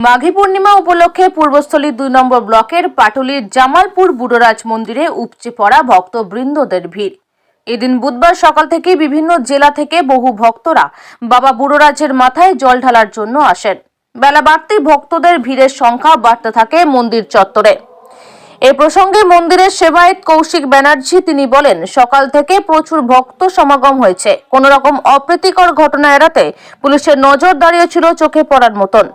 মাঘী পূর্ণিমা উপলক্ষে পূর্বস্থলী দুই নম্বর ব্লকের পাটুলির জামালপুর বুড়োরাজ মন্দিরে উপচে পড়া ভক্তবৃন্দদের ভিড়। এদিন বুধবার সকাল থেকে বিভিন্ন জেলা থেকে বহু ভক্তরা বাবা বুড়োরাজের মাথায় জল ঢালার জন্য আসেন। বেলা বাড়তেই ভক্তদের ভিড়ের সংখ্যা বাড়তে থাকে মন্দির চত্বরে। এ প্রসঙ্গে মন্দিরের সেবায়ত কৌশিক ব্যানার্জি তিনি বলেন, সকাল থেকে প্রচুর ভক্ত সমাগম হয়েছে। কোন রকম অপ্রীতিকর ঘটনা এড়াতে পুলিশের নজর দাঁড়িয়েছিল চোখে পড়ার মতন।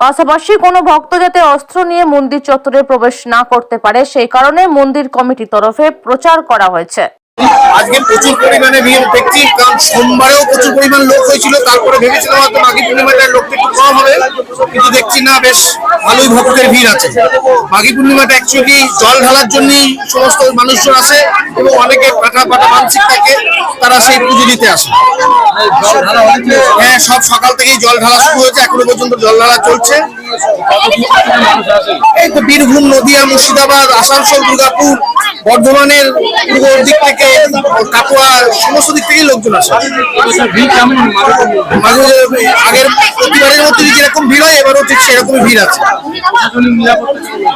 পাশাপাশি কোনো ভক্ত যাতে অস্ত্র নিয়ে মন্দির চত্বরে প্রবেশ না করতে পারে, সেই কারণে মন্দির কমিটির তরফে প্রচার করা হয়েছে। আজকে প্রচুর পরিমাণে ভিড় দেখছি, কারণ সোমবারেও প্রচুর পরিমাণ লোক হয়েছিল, তারপরে ভেবেছিলাম হয়তো মাঘী পূর্ণিমাটা লোকটা একটু কম হবে, কিন্তু দেখছি না, বেশ ভালোই ভক্তের ভিড় আছে। মাঘী পূর্ণিমাটা অ্যাকচুয়ালি জল ঢালার জন্যই সমস্ত মানুষজন আসে এবং অনেকে পাঠা পাঠা মানসিক থাকে। তারা সেই পুজো দিতে আসে হ্যাঁ সব সকাল থেকেই জল ঢালা শুরু হয়েছে, এখনও পর্যন্ত জল ঢালা চলছে। এই তো বীরভূম, নদিয়া, মুর্শিদাবাদ, আসানসোল, দুর্গাপুর, বর্ধমানের পূর্ব দিক থেকে, কাটোয়া, সমস্ত দিক থেকেই লোকজন আসে। মাঝে আগের প্রতিবারের মতো যেরকম ভিড় হয়, এবারও ঠিক সেরকমই ভিড় আছে।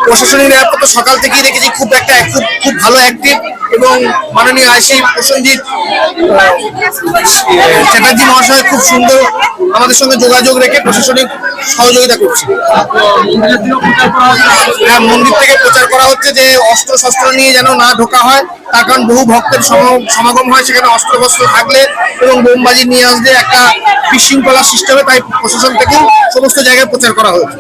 প্রশাসনিক নিরাপত্তা সকাল থেকেই দেখেছি খুব একটা, খুব ভালো অ্যাক্টিভ এবং মাননীয় আইসি প্রসেনজিৎ চ্যাটার্জি মহাশয় খুব সুন্দর আমাদের সঙ্গে যোগাযোগ রেখে প্রশাসনিক সহযোগিতা করছে। হ্যাঁ মন্দির থেকে প্রচার করা হচ্ছে যে অস্ত্র শস্ত্র নিয়ে যেন না ঢোকা হয়, তার কারণ বহু ভক্তের সমাগম হয় সেখানে অস্ত্র শস্ত্র থাকলে এবং বোমবাজি নিয়ে আসলে একটা বিশৃঙ্খলা হবে, তাই প্রশাসন থেকেও সমস্ত জায়গায় প্রচার করা হয়েছে।